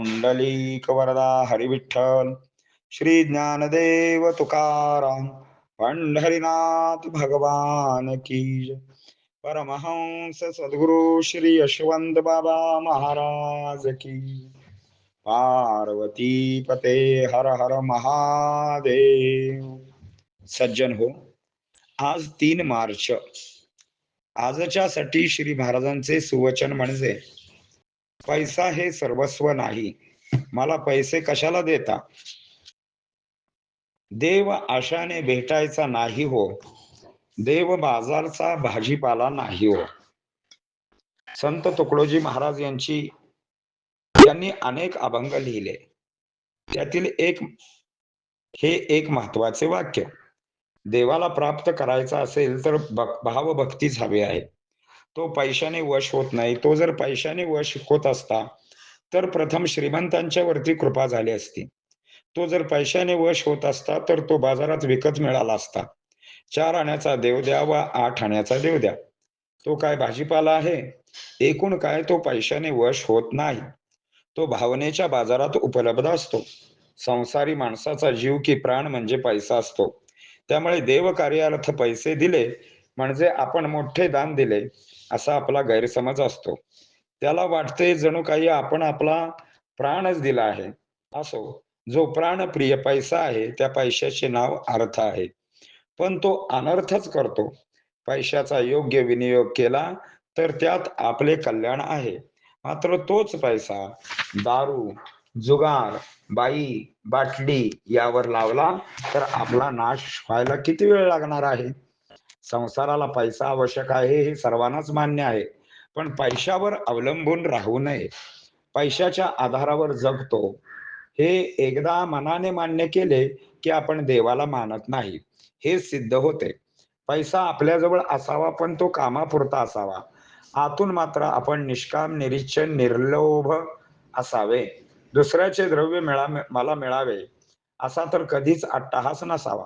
पुंडलीक वरदा हरिविठ्ठल श्री ज्ञानदेव तुकाराम पंढरीनाथ भगवान की परमहंस सद्गुरु श्री यशवंत बाबा महाराज की पार्वती पते हर हर महादेव. सज्जन हो आज तीन मार्च. आजच्या साठी श्री महाराजांचे सुवचन म्हणजे पैसा हे सर्वस्व नाही. मला पैसे कशाला देता? देव आशाने भेटायचा नाही हो. देव बाजारचा भाजीपाला नाही हो. संत तुकडोजी महाराज यांची यांनी अनेक अभंग लिहिले. त्यातील एक हे एक महत्त्वाचे वाक्य. देवाला प्राप्त करायचा असेल तर भाव भावभक्तीच हवी आहे. तो पैशाने वश होत नाही तो जर पैशाने वश होत असता तर प्रथम श्रीमंतांच्या वरती कृपा झाली असती. तो जर पैशाने वश होत असता तर तो बाजारात विकत मिळाला असता. चार आण्याचा देव द्या व आठ आण्याचा देव द्या. तो काय भाजीपाला आहे? एकूण काय तो पैशाने वश होत नाही. तो भावनेच्या बाजारात उपलब्ध असतो. संसारी माणसाचा जीव की प्राण म्हणजे पैसा असतो. त्यामुळे देव कार्यार्थ पैसे दिले म्हणजे आपण मोठे दान दिले असा आपला गैरसमज असतो. त्याला वाटते जणू काही आपण आपला प्राणच दिला आहे. असो जो प्राणप्रिय पैसा आहे त्या पैशाचे नाव अर्थ आहे. पण तो अनर्थच करतो. पैशाचा योग्य विनियोग केला तर त्यात आपले कल्याण आहे. मात्र तोच पैसा दारू जुगार बाई बाटली यावर लावला तर आपला नाश व्हायला किती वेळ लागणार आहे? संसाराला पैसा आवश्यक आहे हे सर्वांनाच मान्य आहे. पण पैशावर अवलंबून राहू नये. पैशाच्या आधारावर जगतो. हे एकदा मनाने मान्य केले की आपण देवाला मानत नाही. हे सिद्ध होते. पैसा आपल्याजवळ असावा पण तो कामापुरता असावा. आतून मात्र आपण निष्काम निरीक्षण निर्लोभ असावे. दुसऱ्याचे द्रव्य मिळा मला मिळावे असा तर कधीच अट्टहास नसावा.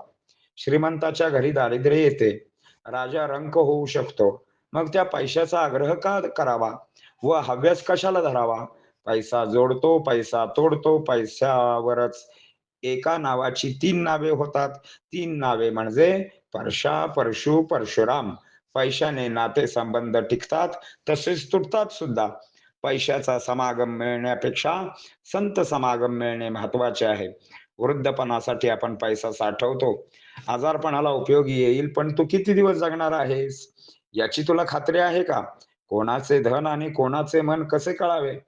श्रीमंताच्या घरी दारिद्र्य येते. राजा रंक होऊ शकतो. मग त्या पैशाचा आग्रह का करावा? व हव्यास कशाला धरावा? पैसा जोडतो पैसा तोडतो पैशावरच. एका नावाची तीन नावे होतात. तीन नावे म्हणजे परशा परशु परशुराम. पैशाने नाते संबंध टिकतात तसेच तुटतात सुद्धा पैशाचा समागम मिळण्यापेक्षा संत समागम मिळणे महत्त्वाचे आहे. वृद्धपणासाठी आपण पैसा साठवतो. आजारपणाला उपयोगी येईल पण तू किती दिवस जगणार आहेस? याची तुला खात्री आहे का? कोणाचे धन आणि कोणाचे मन कसे कळावे?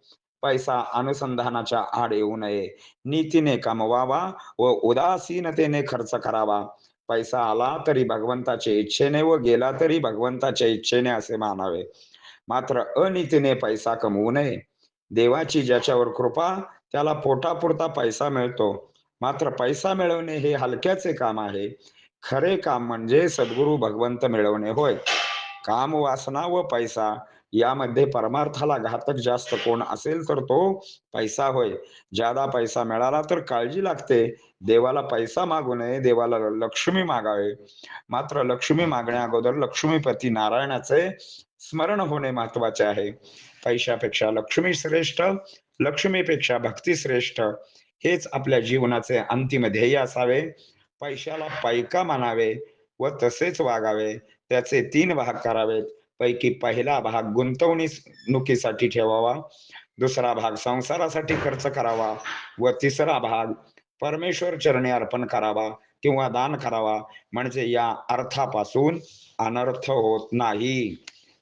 पैसा अनुसंधानाच्या आड येऊ नये. नीतीने कमवावा व उदासीनतेने खर्च करावा. पैसा आला तरी भगवंताच्या इच्छेने व गेला तरी भगवंताच्या इच्छेने असे मानावे. मात्र अनितीने पैसा कमवू नये. देवाची ज्याच्यावर कृपा त्याला पोटापुरता पैसा मिळतो. मात्र पैसा मिळवणे हे हलक्याचे काम आहे. खरे काम म्हणजे सद्गुरु भगवंत मिळवणे होय. काम वासना व पैसा यामध्ये परमार्थाला घातक जास्त कोण असेल तर तो पैसा होय. ज्यादा पैसा मिळाला तर काळजी लागते. देवाला पैसा मागू नये देवाला लक्ष्मी मागावे. मात्र लक्ष्मी मागण्या अगोदर लक्ष्मीपती नारायणाचे स्मरण होणे महत्त्वाचे आहे. पैशापेक्षा लक्ष्मी श्रेष्ठ लक्ष्मीपेक्षा भक्ती श्रेष्ठ हेच आपल्या जीवनाचे अंतिम ध्येय असावे. पैशाला पैका मानावे व तसेच वागावे. त्याचे तीन भाग करावेत. पैकी पहिला भाग गुंतवणुकीसाठी ठेवावा. दुसरा भाग संसारासाठी खर्च करावा व तिसरा भाग परमेश्वर चरणी अर्पण करावा किंवा दान करावा. म्हणजे या अर्थापासून अनर्थ होत नाही.